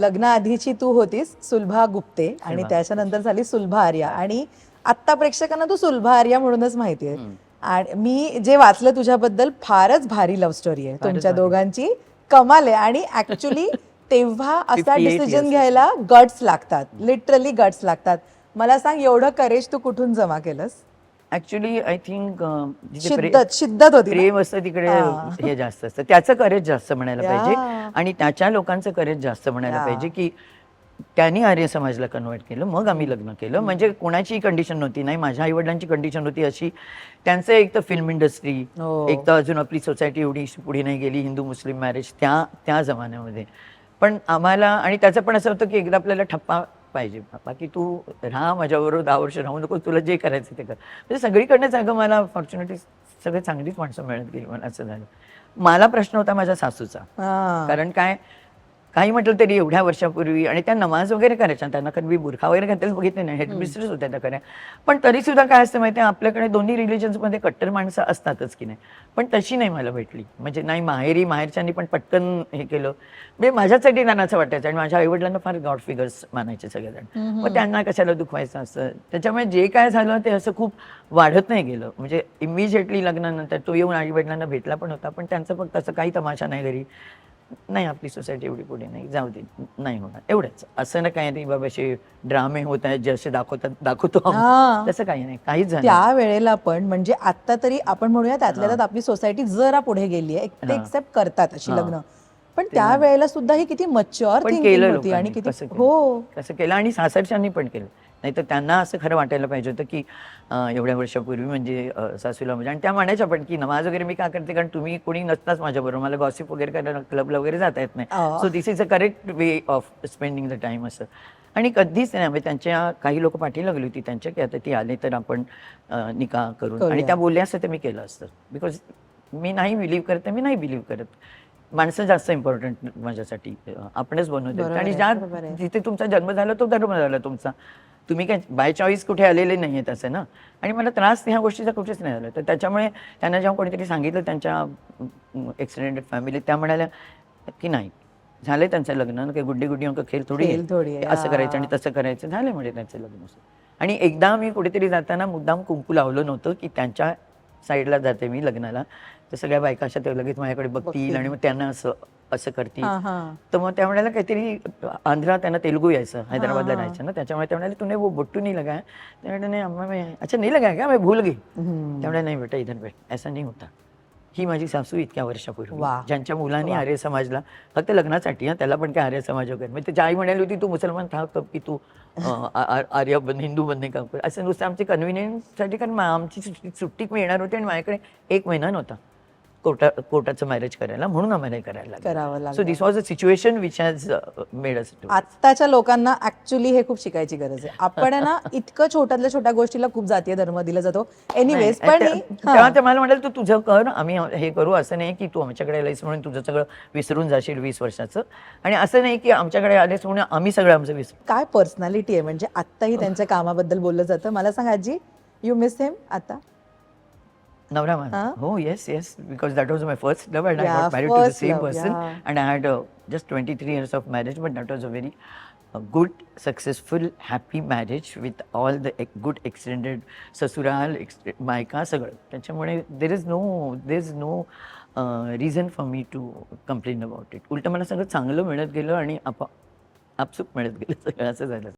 लग्नाआधीची तू होतीस सुलभा गुप्ते आणि. त्याच्यानंतर झाली सुलभा आर्या. आणि आत्ता प्रेक्षकांना तू सुलभा आर्या म्हणूनच माहिती आहे. आणि मी जे वाचलं तुझ्याबद्दल फारच भारी लव्ह स्टोरी आहे. तुमच्या. दोघांची कमाल आहे. आणि ऍक्च्युली तेव्हा असा 58 डिसिजन. घ्यायला गट्स लागतात. लिटरली गट्स लागतात. मला सांग एवढं करेज तू कुठून जमा केलंस? ऍक्च्युली आय थिंक शिद्दत शिद्दत होती? प्रेम असतं तिकडे हा. जास्त असतं त्याचं करेज जास्त म्हणायला. पाहिजे आणि त्याच्या लोकांचं करेज जास्त म्हणायला. पाहिजे की त्यांनी आर्य समाजला कन्वर्ट केलं मग आम्ही लग्न केलं म्हणजे कोणाची कंडिशन नव्हती नाही माझ्या आई वडिलांची कंडिशन होती अशी त्यांचं एक तर फिल्म इंडस्ट्री हो. एक तर अजून आपली सोसायटी एवढी पुढे नाही गेली हिंदू मुस्लिम मॅरेज त्या त्या जमान्यामध्ये पण आम्हाला आणि त्याचं पण असं होतं की एकदा आपल्याला ठप्पा पाहिजे. बाकी तू राहा माझ्याबरोबर दहा वर्ष राहू नको तुला जे करायचं ते कर. म्हणजे सगळीकडनंच अगं मला फॉर्च्युनेटली सगळे चांगलीच माणसं मिळत गेली मला असं झालं. मला प्रश्न होता माझ्या सासूचा. कारण काय? काही म्हटलं तरी एवढ्या वर्षापूर्वी आणि त्या नमाज वगैरे करायच्या त्यांना कधी बुरखा वगैरे घातलेलं बघितले नाही हेडमिस्ट्रेस होत्या त्या खऱ्या पण तरी सुद्धा काय असतं माहिती आपल्याकडे दोन्ही रिलिजन्समध्ये कट्टर माणसं असतातच की नाही. पण तशी नाही मला भेटली. म्हणजे नाही माहेरी माहेरच्यांनी पण पटकन हे केलं. म्हणजे माझ्यासाठी असं वाटायचं आणि माझ्या आईवडिलांना फार गॉड फिगर्स मानायचे सगळेजण. मग त्यांना कशाला दुखवायचं असं? त्याच्यामुळे जे काय झालं ते असं खूप वाढत नाही गेलं. म्हणजे इमिजिएटली लग्नानंतर तो येऊन आई वडिलांना भेटला पण होता पण त्यांचं फक्त असं काही तमाशा नाही घरी. नाही आपली सोसायटी एवढी पुढे नाही. जाऊ दे नाही होणार. एवढंच. असं ना काही नाही बाबा असे ड्रामे होत आहेत जसे दाखवतात दाखवतो हा. तसं काही नाही. काहीच झालं नाही. त्या वेळेला पण म्हणजे आता तरी आपण म्हणूया त्यातल्या त्यात आपली सोसायटी जरा पुढे गेली आहे. ते हा. एक्सेप्ट करतात अशी हा. लग्न. पण त्या वेळेला सुद्धा ही किती मच्युअर पण थिंकिंग केलं होती आणि लोकांनी, किती कसं केलं. हो. कसं केलं? आणि सासरच्यांनी पण केलं. नाही तर त्यांना असं खरं वाटायला पाहिजे होतं की एवढ्या वर्षापूर्वी म्हणजे सासूला म्हणजे आणि त्या म्हणायच्या पण की नमाज वगैरे मी का करते? कारण तुम्ही कोणी नसताच माझ्याबरोबर. मला गॉसिप वगैरे करायला क्लबला वगैरे जाता येत नाही. So this is a correct way of spending the time असं. आणि कधीच नाही म्हणजे त्यांच्या काही लोक पाठी लागली होती त्यांच्या की आता ती आले तर आपण निकाह करून. आणि. त्या बोलल्या असतं तर मी केलं असतं. बिकॉज मी नाही बिलीव्ह करत मी नाही बिलीव्ह करत. माणसं जास्त इम्पॉर्टंट माझ्यासाठी आपणच बनवते बरोबर आणि ज्या. जिथे तुमचा जन्म झाला तो धर्म झाला तुमचा. तुम्ही काय बाय चॉईस कुठे आलेले नाही आहेत असं ना? आणि मला त्रास ह्या गोष्टीचा कुठेच नाही झाला. तर त्याच्यामुळे त्यांना जेव्हा कोणीतरी सांगितलं त्यांच्या एक्सिडेंटेड फॅमिली त्या म्हणाल्या की नाही झालंय त्यांचं लग्न काही गुड्डी गुड्डी अंक खेळ थोडी असं करायचं आणि. तसं करायचं झालं म्हणजे त्यांचं लग्न आणि एकदा मी कुठेतरी जाताना मुद्दाम कुंकू लावलं नव्हतं की त्यांच्या साईडला जाते मी लग्नाला. तर सगळ्या बायका अशा ते लगेच माझ्याकडे बघतील आणि मग त्यांना असं असं करतील. तर मग त्या म्हणाल्या काहीतरी आंध्रा त्यांना तेलुगू यायचं हैदराबादला. राहायचं ना त्याच्यामुळे त्या म्हणाले तूने वो बोट्टू नहीं लगाया. ते म्हणाले अच्छा नहीं लगाया क्या मैं भूल गई हम्म. त्यामुळे नाही बेटा इधर बैठ. ऐसा नाही होता. ही माझी सासू इतक्या वर्षापूर्वी. ज्यांच्या मुलांनी आर्य समाजला फक्त लग्नासाठी हा त्याला पण काय आर्य समाज वगैरे म्हणजे त्याची आई म्हणाली होती तू मुसलमान था की तू आर्य बन हिंदू बनणे का? असं नुसतं आमच्या कन्व्हिनियन्ससाठी कारण आमची सुट्टी सुट्टी मिळणार होती आणि माझ्याकडे एक महिना नव्हता. कोर्टा कोर्टाचं मॅरेज करायला म्हणून आम्हाला हे करायला करावं लागलं. So this was a situation which has made us आत्ताच्या लोकांना ऍक्च्युली हे खूप शिकायची गरज आहे. आपण आहे ना इतकं छोट्यातल्या छोट्या गोष्टीला खूप जातीय धर्म दिला जातो. एनिवेज पण हा. तेव्हा ते मला म्हणाल तू तुझं कर आम्ही हे करू. असं नाही की तू आमच्याकडे आलीस म्हणून तुझं सगळं विसरून जाशील वीस वर्षाचं. आणि असं नाही की आमच्याकडे आलेस म्हणून आम्ही सगळं आमचं विसरू. काय पर्सनॅलिटी आहे? म्हणजे आत्ताही त्यांच्या कामाबद्दल बोललं जातं. मला सांग आजी यू मिस हिम आता? नवरा माझा हा? हो yes yes because that was my first love and I Yeah, got married to the first same love, person yeah. And I had just twenty three years of marriage but that was a very good successful happy marriage with all the good extended ससुराल ex- मायका सगळं त्याच्यामुळे there is no there is no reason for me to complain about it उलटं मला सगळं चांगलं मिळत गेलं आणि आप आपसूक मिळत गेलं सगळं असं झालं